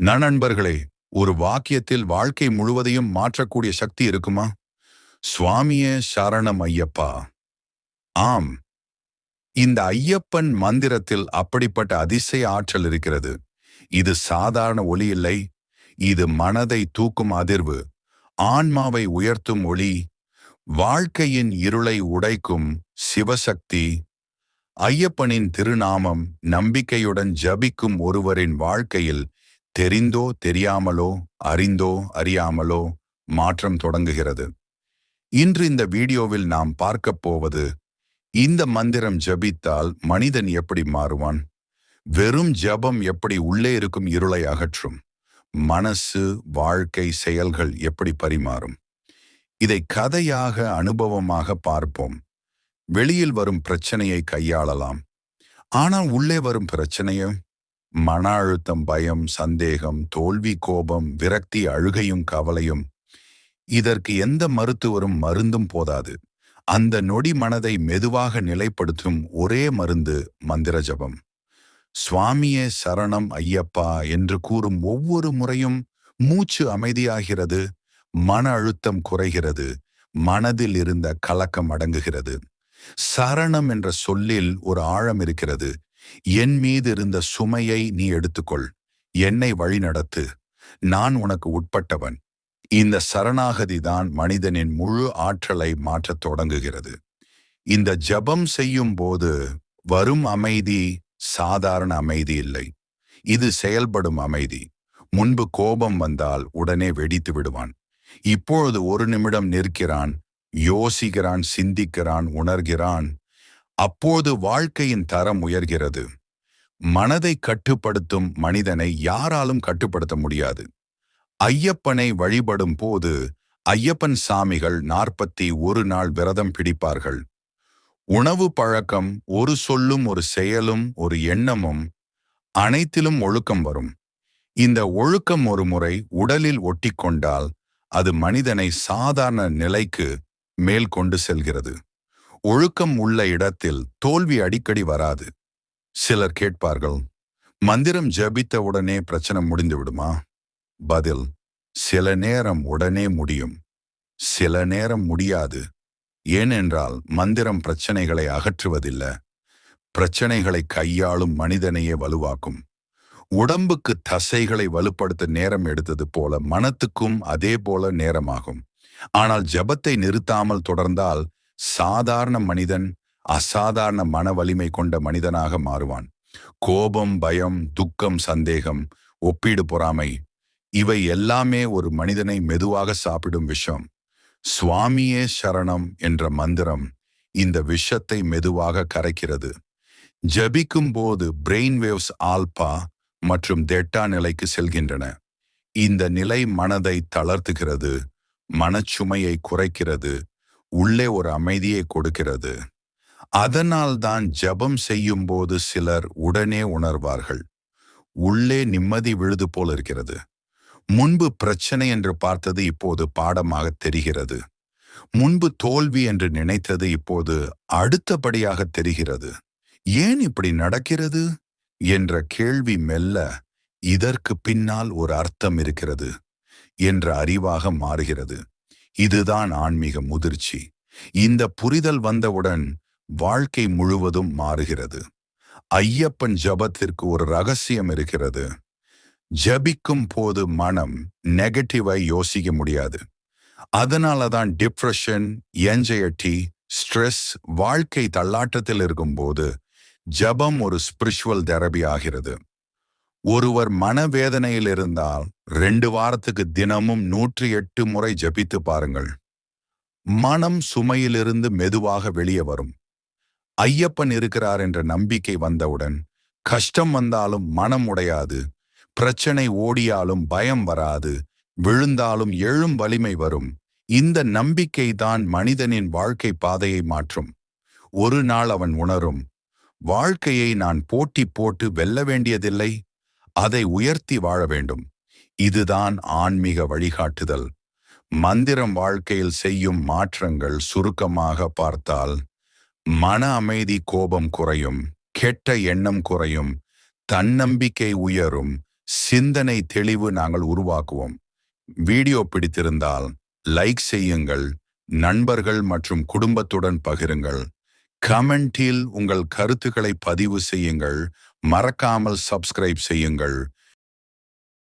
நண்பர்களே ஒரு வாக்கியத்தில் வாழ்க்கை முழுவதையும் மாற்றக்கூடிய சக்தி இருக்குமா? சுவாமியே சரணம் ஐயப்பா. ஆம். இந்த ஐயப்பன் மந்திரத்தில் அப்படிப்பட்ட அதிசய ஆற்றல் இருக்கிறது. இது சாதாரண ஒளி இல்லை. இது மனதை தூக்கும் அதிர்வு ஆன்மாவை உயர்த்தும் ஒளி வாழ்க்கையின் இருளை உடைக்கும் சிவசக்தி. ஐயப்பனின் திருநாமம் நம்பிக்கையுடன் ஜபிக்கும் ஒருவரின் வாழ்க்கையில் தெரிந்தோ தெரியாமலோ அறிந்தோ அறியாமலோ மாற்றம் தொடங்குகிறது. இன்று இந்த வீடியோவில் நாம் பார்க்கப் போவது இந்த மந்திரம் ஜபித்தால் மனிதன் எப்படி மாறுவான்? வெறும் ஜபம் எப்படி உள்ளே இருக்கும் இருளை அகற்றும்? மனசு வாழ்க்கை செயல்கள் எப்படி பரிமாறும்? இதை கதையாக அனுபவமாக பார்ப்போம். வெளியில் வரும் பிரச்சனையை கையாளலாம். ஆனால் உள்ளே வரும் பிரச்சனையை மன அழுத்தம் பயம் சந்தேகம் தோல்வி கோபம் விரக்தி அழுகையும் கவலையும். இதற்கு எந்த மருத்துவரும் மருந்தும் போதாது. அந்த நொடி மனதை மெதுவாக நிலைப்படுத்தும் ஒரே மருந்து மந்திர ஜபம் சுவாமியே சரணம் ஐயப்பா என்று கூறும் ஒவ்வொரு முறையும் மூச்சு அமைதியாகிறது மன அழுத்தம் குறைகிறது மனதில் இருந்த கலக்கம் அடங்குகிறது. சரணம் என்ற சொல்லில் ஒரு ஆழம் இருக்கிறது. என் மீது இருந்த சுமையை நீ எடுத்துக்கொள். என்னை வழிநடத்து. நான் உனக்கு உட்பட்டவன். இந்த சரணாகதிதான் மனிதனின் முழு ஆற்றலை மாற்றத் தொடங்குகிறது. இந்த ஜபம் செய்யும் போது வரும் அமைதி சாதாரண அமைதி இல்லை. இது செயல்படும் அமைதி. முன்பு கோபம் வந்தால் உடனே வெடித்து விடுவான். இப்பொழுது ஒரு நிமிடம் நிற்கிறான் யோசிக்கிறான் சிந்திக்கிறான் உணர்கிறான் அப்போது வாழ்க்கையின் தரம் உயர்கிறது. மனதை கட்டுப்படுத்தும் மனிதனை யாராலும் கட்டுப்படுத்த முடியாது. ஐயப்பனை வழிபடும் போது ஐயப்பன் சாமிகள் நாற்பத்தி ஒரு நாள் விரதம் பிடிப்பார்கள். உணவு பழக்கம் ஒரு சொல்லும் ஒரு செயலும் ஒரு எண்ணமும் அனைத்திலும் ஒழுக்கம் வரும். இந்த ஒழுக்கம் ஒரு முறை உடலில் ஒட்டிக்கொண்டால் அது மனிதனை சாதாரண நிலைக்கு மேல் கொண்டு செல்கிறது. ஒழுக்கம் உள்ள இடத்தில் தோல்வி அடிக்கடி வராது. சிலர் கேட்பார்கள் மந்திரம் ஜபித்த உடனே பிரச்சனை முடிந்து விடுமா? பதில் சில நேரம் உடனே முடியும். சில நேரம் முடியாது. ஏனென்றால் மந்திரம் பிரச்சனைகளை அகற்றுவதில்லை. பிரச்சனைகளை கையாளும் மனிதனையே வலுவாக்கும். உடம்புக்கு தசைகளை வலுப்படுத்த நேரம் எடுத்தது போல மனத்துக்கும் அதே போல நேரமாகும். ஆனால் ஜபத்தை நிறுத்தாமல் தொடர்ந்தால் சாதாரண மனிதன் அசாதாரண மன வலிமை கொண்ட மனிதனாக மாறுவான். கோபம் பயம் துக்கம் சந்தேகம் ஒப்பீடு பொறாமை இவை எல்லாமே ஒரு மனிதனை மெதுவாக சாப்பிடும் விஷம். சுவாமியே சரணம் என்ற மந்திரம் இந்த விஷத்தை மெதுவாக கரைக்கிறது. ஜபிக்கும் போது பிரெயின் வேவ்ஸ் ஆல்பா மற்றும் தெட்டா நிலைக்கு செல்கின்றன. இந்த நிலை மனதை தளர்த்துகிறது மனச்சுமையை குறைக்கிறது உள்ளே ஒரு அமைதியை கொடுக்கிறது. அதனால்தான் ஜபம் செய்யும் போது சிலர் உடனே உணர்வார்கள். உள்ளே நிம்மதி விழுது போல் இருக்கிறது. முன்பு பிரச்சனை என்று பார்த்தது இப்போது பாடமாக தெரிகிறது. முன்பு தோல்வி என்று நினைத்தது இப்போது அடுத்தபடியாக தெரிகிறது. ஏன் இப்படி நடக்கிறது? என்ற கேள்வி மெல்ல இதற்கு பின்னால் ஒரு அர்த்தம் இருக்கிறது. என்ற அறிவாக மாறுகிறது. இதுதான் ஆன்மீக முதிர்ச்சி. இந்த புரிதல் வந்தவுடன் வாழ்க்கை முழுவதும் மாறுகிறது. ஐயப்பன் ஜபத்திற்கு ஒரு ரகசியம் இருக்கிறது. ஜபிக்கும் போது மனம் நெகட்டிவை யோசிக்க முடியாது. அதனால தான் டிப்ரெஷன் என்ஜயட்டி ஸ்ட்ரெஸ் வாழ்க்கை தள்ளாட்டத்தில் இருக்கும்போது ஜபம் ஒரு ஸ்பிரிச்சுவல் தெரபி ஆகிறது. ஒருவர் மனவேதனையில் இருந்தால் ரெண்டு வாரத்துக்கு தினமும் நூற்றி எட்டு முறை ஜபித்து பாருங்கள். மனம் சுமையிலிருந்து மெதுவாக வெளியே வரும். ஐயப்பன் இருக்கிறார் என்ற நம்பிக்கை வந்தவுடன் கஷ்டம் வந்தாலும் மனம் உடையாது பிரச்சனை ஓடியாலும் பயம் வராது விழுந்தாலும் எழும் வலிமை வரும். இந்த நம்பிக்கை தான் மனிதனின் வாழ்க்கை பாதையை மாற்றும். ஒரு நாள் அவன் உணரும் வாழ்க்கையை நான் போட்டி போட்டு வெல்ல வேண்டியதில்லை அதை உயர்த்தி வாழ வேண்டும். இதுதான் ஆன்மீக வழிகாட்டுதல். மந்திரம் வாழ்க்கையில் செய்யும் மாற்றங்கள் சுருக்கமாக பார்த்தால் மன அமைதி கோபம் குறையும் கெட்ட எண்ணம் குறையும் தன்னம்பிக்கை உயரும் சிந்தனை தெளிவு நாங்கள் உருவாக்குவோம். வீடியோ பிடித்திருந்தால் லைக் செய்யுங்கள் நண்பர்கள் மற்றும் குடும்பத்துடன் பகிருங்கள். கமெண்டில் உங்கள் கருத்துக்களை பதிவு செய்யுங்கள் மறக்காமல் சப்ஸ்கிரைப் செய்யுங்கள்.